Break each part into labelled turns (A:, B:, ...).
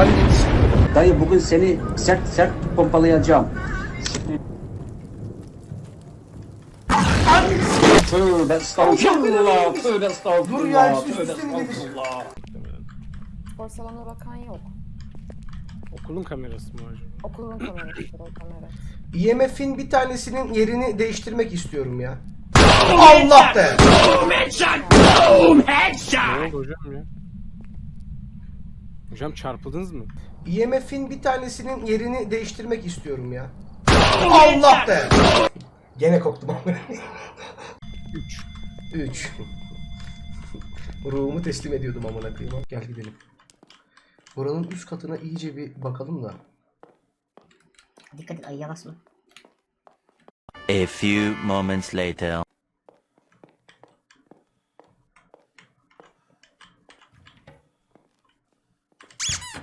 A: Anneniz.
B: Dayı bugün seni sert sert pompalayacağım. Tövbe estağfurullah. Tövbe estağfurullah.
A: Dur ya, üst
B: Tövbe
A: mi gelir?
B: estağfurullah.
C: Porselana bakan yok.
D: Okulun kamerası mı acaba?
C: Okulun kamerasıdır o kamera.
A: IMF'in bir tanesinin yerini değiştirmek istiyorum ya. Allah be!
D: Ne oldu hocam ya? Hocam çarpıldınız mı?
A: IMF'in bir tanesinin yerini değiştirmek istiyorum ya. Allah be! Gene koptum ama.
D: 3.
A: 3. Ruhumu teslim ediyordum amına koyayım. Gel gidelim. Buranın üst katına iyice bir bakalım da.
E: Dikkat et ayıya basma.
F: A few moments later.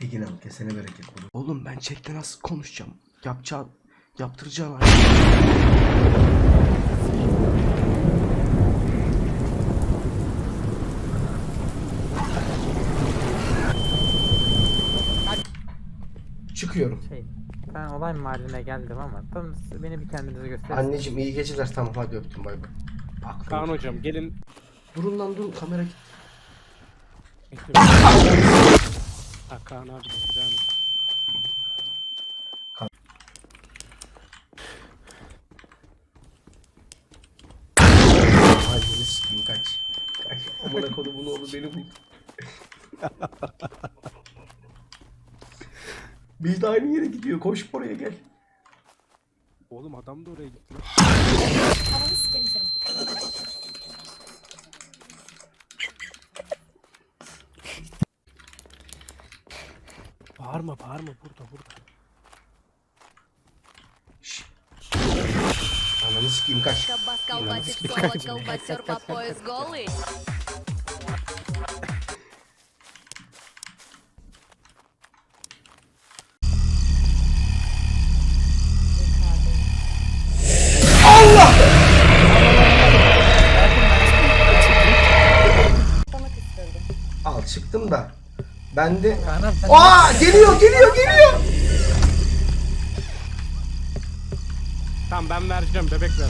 A: Tekin al kesene bereket olur. Oğlum ben chatte nasıl konuşacağım? Yapacağın, yaptıracağın Çıkıyorum.
G: Şey, ben olay mahalline geldim ama tam beni bir kendinize gösterin.
A: Anneciğim iyi geceler tamam hadi öptüm bay bay. Bak
D: Kaan hocam gelin.
A: Durun lan durun kamera git.
D: Ha Kaan abi devam et.
A: Anneni sikeyim kaç. Kaç. Amına kodumun oğlu beni bul. Biz de aynı yere gidiyor. Koş oraya gel.
D: Oğlum adam da oraya gitti. lan.
C: Havanı sikerim senin.
D: Bağırma bağırma burada burada.
A: Ananı sikeyim kaç.
H: Кабас колбасит соло, колбасер по пояс голый.
A: Al çıktım da. Ben de...
G: Kaan abi sen
A: Aa geliyor geliyor geliyor.
D: Tamam ben vereceğim bebek ver.